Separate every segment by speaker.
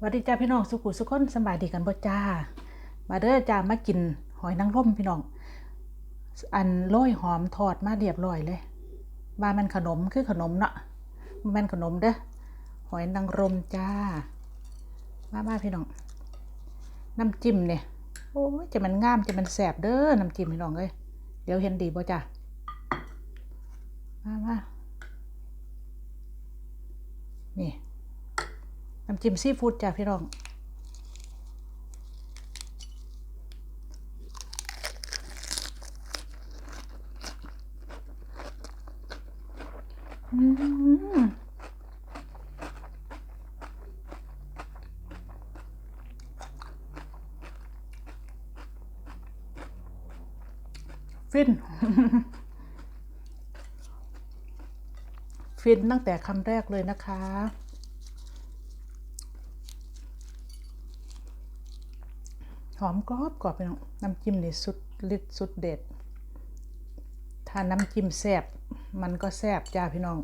Speaker 1: สวัสดีจ้าพี่น้องสุขุสุขคนสบายดีกันบ่จ้า มาเด้อจ้ามากินหอยนางรมพี่น้อง อันโรยหอมทอดมาเรียบร้อยเลยว่ามันขนมคือขนมเนาะบ่แมันขนมเด้อหอยนางรมจ้า มามาพี่น้อง น้ำจิ้มเนี่ยโอ้จะมันงามจะมันแสบเด้อน้ำจิ้มพี่น้องเอ้ยเดี๋ยวเห็นดีบ่จ้ามามานี่ น้ำจิ้มซีฟู้ดจ้ะพี่น้องฟิน ฟินตั้งแต่คำแรกเลยนะคะ หอมกรอบกรอบไปน้องน้ำจิ้มนี่สุดฤทธิ์สุดเด็ด ถ้าน้ำจิ้มแซบมันก็แซบจ้าพี่น้อง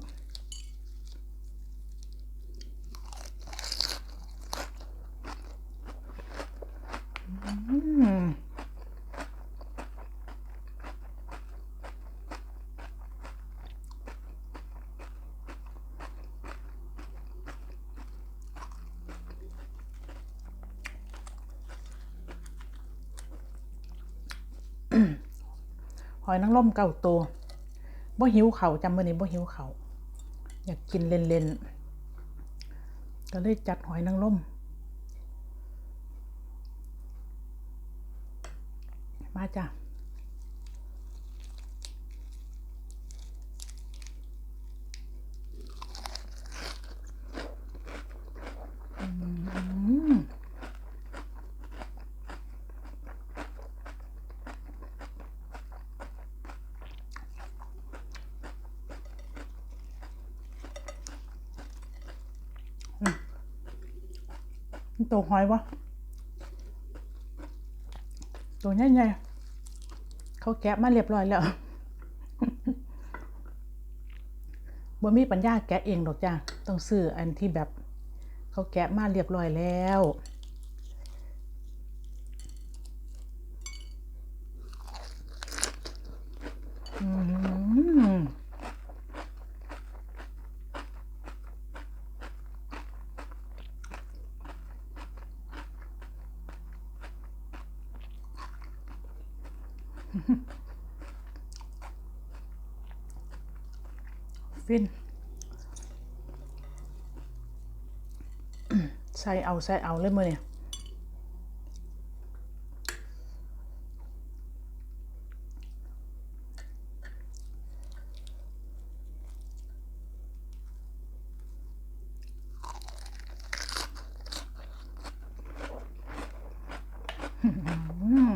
Speaker 1: อืม หอยนางรมเก่าตัวบ่หิวเขาจำมื้อนี้บ่หิวเขาอยากกินเล่นๆก็เลยจัดหอยนางรมมาจ้ะอืม ตัวหอยวะตัวใหญ่ๆเขาแกะมาเรียบร้อยแล้วบ่มีปัญญาแกะเองดอกจ้าต้องซื้ออันที่แบบ เขาแกะมาเรียบร้อยแล้ว อืม ฟินใส่เอาใส่เอาเลยมือเนี่ยอืม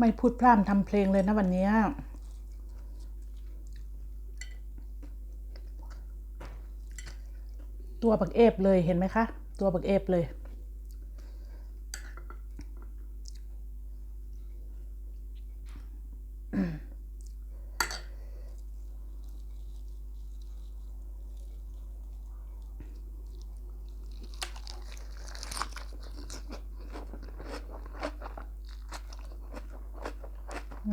Speaker 1: ไม่พูดพร่ำทำเพลงเลยนะวันนี้ตัวบักเอฟเลยเห็นไหมคะ ตัวบักเอฟเลย เ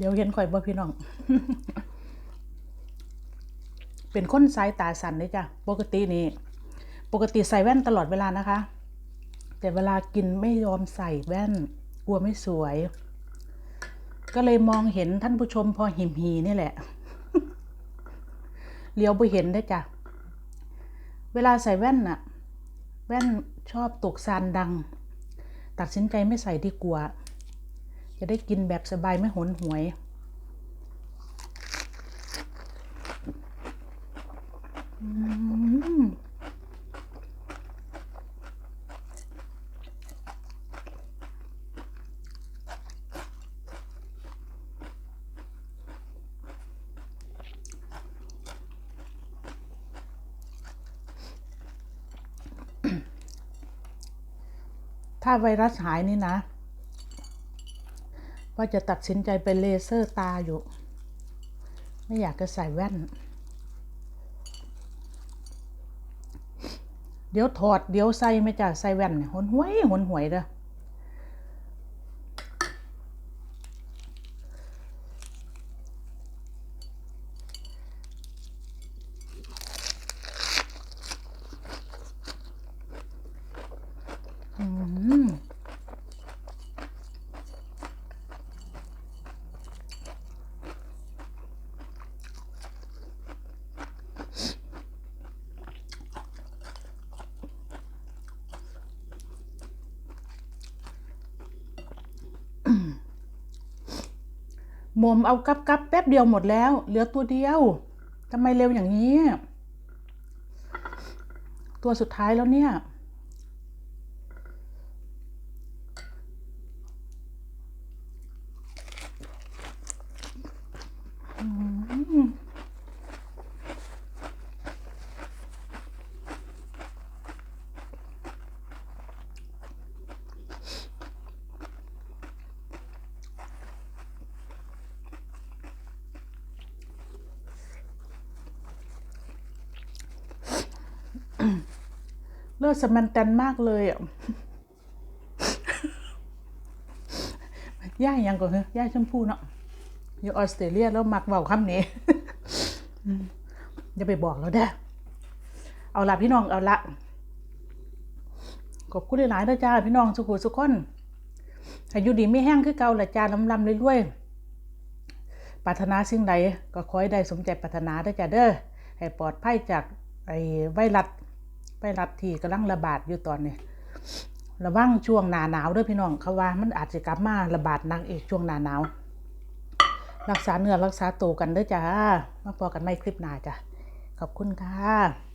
Speaker 1: ดี๋ยวเห็นข่อยบ่พี่น้อง เป็นคนสายตาสั่นเลยจ้ะปกตินี่ปกติใส่แว่นตลอดเวลานะคะ แต่เวลากินไม่ยอมใส่แว่น กลัวไม่สวย ก็เลยมองเห็นท่านผู้ชมพอหิมหีนี่แหละเลี้ยวไปเห็นได้จ้ะเวลาใส่แว่นน่ะ แว่นชอบตกซานดัง ตัดสินใจไม่ใส่ดีกว่า จะได้กินแบบสบายไม่หนหวย อืม ถ้าไวรัสหายนี่นะ ว่าจะตัดสินใจไปเลเซอร์ตาอยู่ ไม่อยากจะใส่แว่น เดี๋ยวถอดเดี๋ยวใส่ไม่จ่าใส่แว่นเนี่ยหนหวยหนหวยเด้อม หมมเอากับกับแป๊บเดียวหมดแล้ว เหลือตัวเดียวทำไมเร็วอย่างนี้ ตัวสุดท้ายแล้วเนี่ย อืมเลื อดสมันแตันมากเลยอะย่ายังก่อนเหรอย่าชมพูเนาะอยู่ออสเตรเลียแล้วมักเบาคำนี้อย่าไปบอกแล้วเด้ เอาละพี่น้องเอาละขอบคุณหลายๆเด้อจ้าพี่น้องสุขุสุขคนอายุดีไม่แห้งคือเก่าละจ้าลำลำเรื่อยๆปรารถนาสิ่งใดก็ขอให้ได้สมใจปรารถนาเด้จ้าเด้อให้ปลอดภัยจากไอ้ไวรัส ไวรัสที่กำลังระบาดอยู่ตอนนี้ระวังช่วงหนาหนาวด้วยพี่น้องเขาว่ามันอาจจะกลับมาระบาดหนักอีกช่วงหนาหนาว รักษาเนื้อรักษาตัวกันเด้อจ้ามาพอกันไม่คลิปหน้าจ้ะขอบคุณค่ะ